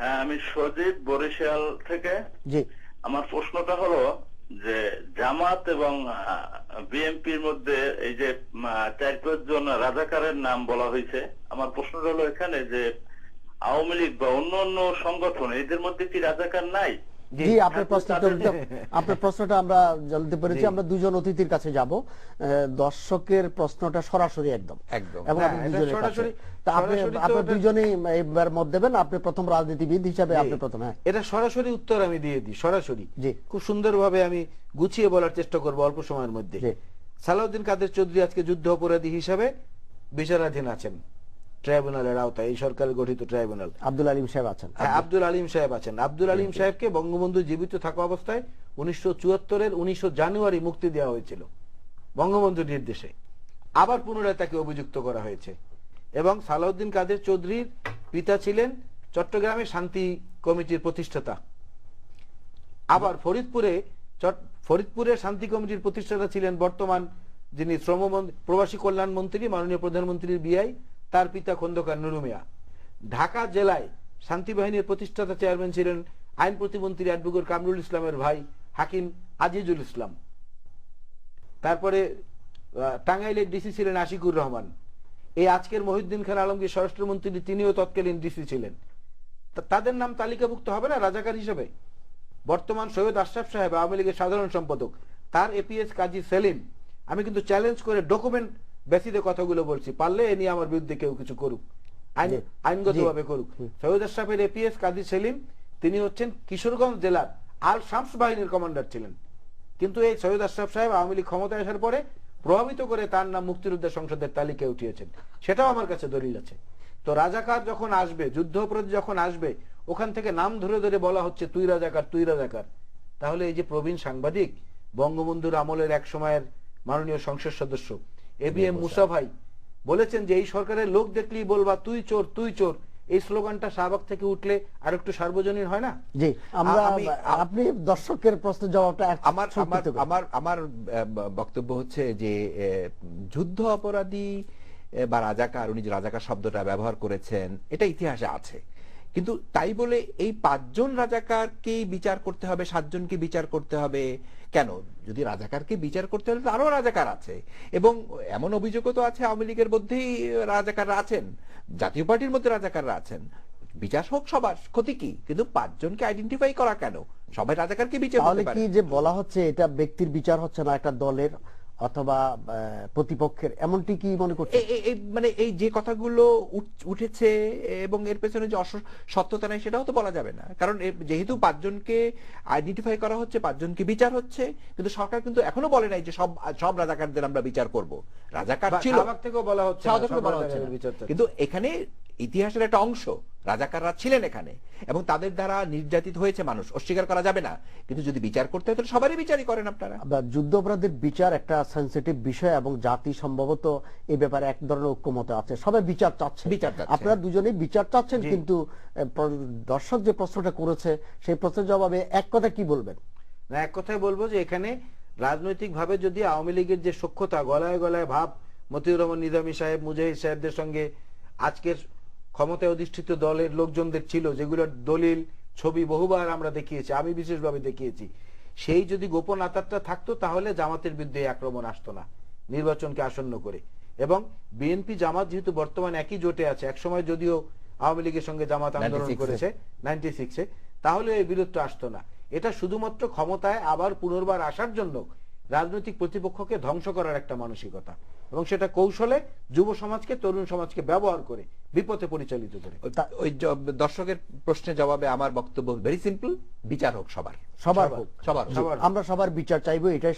হ্যাঁ আমি সজীব বরিশাল থেকে। জি। আমার প্রশ্নটা হলো যে জামাত এবং বিএনপির মধ্যে এই যে চার পাঁচজন রাজাকারের নাম বলা হয়েছে আমার প্রশ্নটা হলো এখানে যে আওয়ামী লীগ বা অন্য অন্য সংগঠন এদের মধ্যে কি রাজাকার নাই? জি আপনার প্রশ্নটা আপনার প্রশ্নটা আমরা জানতে পেরেছি আমরা দুজন অতিথির কাছে যাব। দর্শকের প্রশ্নটা সরাসরি একদম। একদম। এবং হ্যাঁ, আপনি এটা দুজনের সরাসরি- তা আপনি তো দুজনেই এবার মত দেবেন আপনি প্রথম রাজনীতিবিদ হিসাবে। আপনি প্রথম হ্যাঁ। এটা সরাসরি উত্তর আমি দিয়ে দিই সরাসরি। জি। খুব সুন্দরভাবে আমি গুছিয়ে বলার চেষ্টা করব অল্প সময়ের মধ্যে। জি। সালাউদ্দিন কাদের চৌধুরী আজকে যুদ্ধ অপরাধী হিসাবে বিচারাধীন আছেন। ট্রাইব্যুনালের আওতায় এই সরকার গঠিত ট্রাইব্যুনাল। আব্দুল আলিম সাহেব আছেন। হ্যাঁ আব্দুল আলিম সাহেব আছেন। আব্দুল আলিম সাহেবকে বঙ্গবন্ধু জীবিত থাকা অবস্থায় উনিশশো চুয়াত্তরের উনিশশো জানুয়ারি মুক্তি দেওয়া হয়েছিল বঙ্গবন্ধুর নির্দেশে। আবার পুনরায় তাকে অভিযুক্ত করা হয়েছে। এবং সালাউদ্দিন কাদের চৌধুরীর পিতা ছিলেন চট্টগ্রামে শান্তি কমিটির প্রতিষ্ঠাতা। আবার ফরিদপুরে ফরিদপুরের শান্তি কমিটির প্রতিষ্ঠাতা ছিলেন বর্তমান যিনি শ্রম প্রবাসী কল্যাণ মন্ত্রী মাননীয় প্রধানমন্ত্রীর বিআই তার পিতা খন্দকার নুরুমিয়া ঢাকা জেলায় শান্তি বাহিনীর প্রতিষ্ঠাতা চেয়ারম্যান ছিলেন আইন প্রতিমন্ত্রী অ্যাডভোকেট কামরুল ইসলামের ভাই হাকিম আজিজুল ইসলাম। তারপরে টাঙ্গাইলের ডিসি ছিলেন আশিকুর রহমান। এই আজকের মহিউদ্দিন খান আলমগীর স্বরাষ্ট্রমন্ত্রী তিনিও তৎকালীন ডিসি ছিলেন। তাদের নাম তালিকাভুক্ত হবে না রাজাকার হিসেবে? বর্তমান সৈয়দ আশরাফ সাহেব, আওয়ামী লীগের সাধারণ সম্পাদক। তার এপিএস কাজী সেলিম। আমি কিন্তু চ্যালেঞ্জ করে ডকুমেন্ট বেসিতে কথাগুলো বলছি। পারলে এ নিয়ে আমার বিরুদ্ধে কেউ কিছু করুক। আইন জি। আইনগতভাবে করুক। সৈয়দ আশরাফের এপিএস কাজী সেলিম তিনি হচ্ছেন কিশোরগঞ্জ জেলার আল শামস বাহিনীর কমান্ডার ছিলেন। কিন্তু এই সৈয়দ আশরাফ সাহেব আওয়ামী লীগ ক্ষমতায় আসার পরে প্রভাবিত করে তার নাম মুক্তিযোদ্ধা সংসদের তালিকায় উঠিয়েছেন। সেটাও আমার কাছে দলিল আছে। তো রাজাকার যখন আসবে যুদ্ধ অপরাধী যখন আসবে ওখান থেকে নাম ধরে ধরে বলা হচ্ছে তুই রাজাকার তুই রাজাকার। তাহলে এই যে প্রবীণ সাংবাদিক বঙ্গবন্ধুর আমলের এক সময়ের মাননীয় সংসদ সদস্য এ বি এম মুসা ভাই বলেছেন যে এই সরকারের লোক দেখলেই বলবা তুই চোর তুই চোর। এই স্লোগানটা শাহবাগ থেকে উঠলে আর একটু সার্বজনীন হয় না? জি আমরা আমি- আপনি দর্শকের প্রশ্নের জবাবটা আমার আমার আমার আমার বক্তব্য হচ্ছে যে যুদ্ধ অপরাধী বা রাজাকার উনি যে রাজাকার শব্দটা ব্যবহার করেছেন এটা ইতিহাসে আছে। কিন্তু তাই বলে এই পাঁচজন রাজাকারকেই বিচার করতে হবে সাতজনকে বিচার করতে হবে। কেন? যদি রাজাকারকে বিচার করতে হলে আরও রাজাকার আছে। এবং এমন অভিযোগও তো আছে আওয়ামী লীগের মধ্যেই রাজাকাররা আছেন জাতীয় পার্টির মধ্যে রাজাকাররা আছেন। বিচার হোক সবার ক্ষতি কি? কিন্তু পাঁচজনকে আইডেন্টিফাই করা কেন? সবাই রাজাকারকে বিচার করতে পারে। কি যে বলা হচ্ছে এটা ব্যক্তির বিচার হচ্ছে না একটা দলের? অথবা আহ, প্রতিপক্ষের এমনটি কি মনে করছে মানে এই যে কথাগুলো উঠেছে এবং এর পেছনে যে সত্যতা নাই সেটাও তো বলা যাবে না। কারণ যেহেতু পাঁচজনকে আইডেন্টিফাই করা হচ্ছে পাঁচজনকে বিচার হচ্ছে কিন্তু সরকার কিন্তু এখনও বলে নাই যে সব সব রাজাকারদের আমরা বিচার করব। রাজাকার ছিল। থেকেও বলা হচ্ছে থেকে বলা হচ্ছে বিচার চাই। কিন্তু এখানে ইতিহাসের একটা অংশ। রাজাকাররা ছিলেন এখানে এবং তাদের দ্বারা নির্যাতিত হয়েছে মানুষ। অস্বীকার করা যাবে না। কিন্তু যদি বিচার করতে হয় তাহলে সবারই বিচারই করেন আপনারা। যুদ্ধ অপরাধের বিচার একটা সেন্সিটিভ বিষয় এবং জাতি সম্ভবত এই ব্যাপারে এক ধরনের ঐক্যমত আছে। সবাই বিচার চাচ্ছে। বিচার চাচ্ছে। আপনারা দুজনেই বিচার চাচ্ছেন কিন্তু দর্শক যে প্রশ্নটা করেছে সেই প্রশ্নের জবাবে এক কথা কি বলবেন? না এক কথায় বলব যে এখানে রাজনৈতিক ভাবে যদি আওয়ামী লীগের যে সক্ষতা গলায় গলায় ভাব মতিউর রহমান নিজামী সাহেব মুজাহিদ সাহেবদের সঙ্গে আজকের ক্ষমতায় অধিষ্ঠিত দলের লোকজনদের ছিল যেগুলোর দলিল ছবি বহুবার আমরা দেখিয়েছি আমি বিশেষভাবে দেখিয়েছি। সেই যদি গোপন আতাতটা থাকতো তাহলে জামাতের বিরুদ্ধে আক্রমণ আসতো না নির্বাচনকে আসন্ন করে। এবং বিএনপি জামাত যেহেতু বর্তমানে একই জোটে আছে একসময় যদিও আওয়ামী লীগের সঙ্গে জামাত আন্দোলন করেছে নাইনটি সিক্সে তাহলে এই বিরোধটা আসতো না। এটা শুধুমাত্র ক্ষমতায় আবার পুনর্বার আসার জন্য রাজনৈতিক প্রতিপক্ষকে ধ্বংস করার একটা মানসিকতা। এবং সেটা কৌশলে যুব সমাজকে তরুণ সমাজকে ব্যবহার করে বিপথে পরিচালিত করে ওই- দর্শকের প্রশ্নের জবাবে আমার বক্তব্য ভেরি সিম্পল বিচার হোক সবার সবার সবার। সবার হোক। সবার আমরা সবার বিচার চাইব এটাই